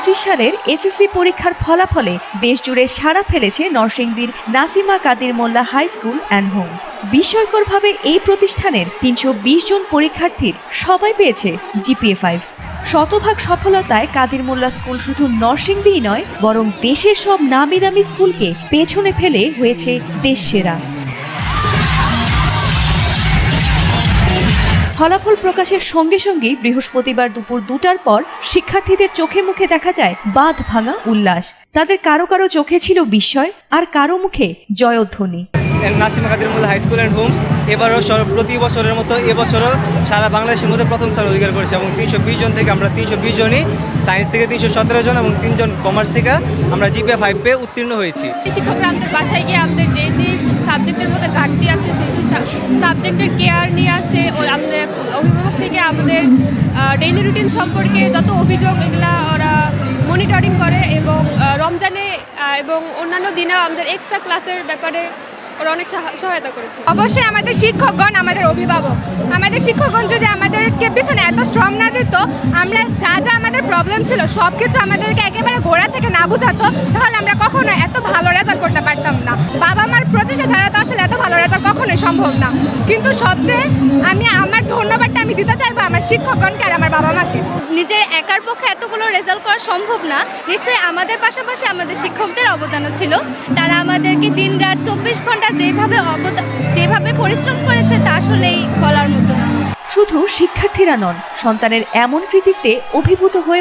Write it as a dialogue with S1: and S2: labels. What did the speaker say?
S1: সালের এসএসসি পরীক্ষার ফলাফলে দেশজুড়ে সাড়া ফেলেছে নরসিংদীর Nasima Kadir Molla high school and homes. বিস্ময়করভাবে এই প্রতিষ্ঠানের তিনশো বিশ জন পরীক্ষার্থীর সবাই পেয়েছে জিপিএ ফাইভ। শতভাগ সফলতায় কাদির মোল্লা স্কুল শুধু নরসিংদীই নয়, বরং দেশের সব নামি দামি স্কুলকে পেছনে ফেলে হয়েছে দেশ সেরা ফলাফল প্রকাশের সঙ্গে সঙ্গেই বৃহস্পতিবার দুপুর দুটার পর শিক্ষার্থীদের চোখে মুখে দেখা যায় বাঁধ ভাঙা উল্লাস। তাদের কারও কারও চোখে ছিল বিস্ময় আর কারও মুখে জয়ধ্বনি।
S2: Nasima Kadir Molla high school and homes. এবারও প্রতি বছরের মতো এবছরও সারা বাংলাদেশের মধ্যে প্রথম স্থান অধিকার করেছে এবং তিনশো বিশ জন থেকে আমরা তিনশো বিশ জনই সায়েন্স থেকে তিনশো সতেরো জন এবং তিনজন কমার্স থেকে আমরা জিপিএ ফাইভ পেয়ে উত্তীর্ণ হয়েছি।
S3: শিক্ষকরা আমাদের বাসায় গিয়ে আমাদের যে যে সাবজেক্টের মধ্যে ঘাটতি আছে সাবজেক্টের কেয়ার নিয়ে আসে ও আমাদের অভিভাবক থেকে আমাদের ডেইলি রুটিন সম্পর্কে যত অভিযোগ, এগুলা ওরা মনিটরিং করে এবং রমজানে এবং অন্যান্য দিনেও আমাদের এক্সট্রা ক্লাসের ব্যাপারে ওরা অনেক সহায়তা করেছে।
S4: অবশ্যই আমাদের শিক্ষকগণ, আমাদের অভিভাবক, আমাদের শিক্ষকগণ যদি আমাদেরকে পিছনে এত শ্রম না দিত, আমরা যা যা আমাদের প্রবলেম ছিল সব কিছু আমাদেরকে একেবারে গোড়া থেকে না বোঝাতো, তাহলে আমরা কখনো এত ভালো আসলে এত ভালো রেজাল্ট কখনোই সম্ভব না। কিন্তু সবচেয়ে আমি আমার ধন্যবাদটা আমি দিতে চাইব আমার শিক্ষকগণকে আর আমার বাবা মাকে।
S5: নিজের একার পক্ষে এতগুলো রেজাল্ট করা সম্ভব না। নিশ্চয়ই আমাদের পাশাপাশি আমাদের শিক্ষকদের অবদানও ছিল। তারা আমাদেরকে দিন রাত চব্বিশ ঘণ্টা যেভাবে অবদান যেভাবে পরিশ্রম করেছে তা আসলেই বলার মতো না।
S1: শুধু শিক্ষার্থীরা নন সন্তানের এমন কৃতিত্বে অভিভূত হয়ে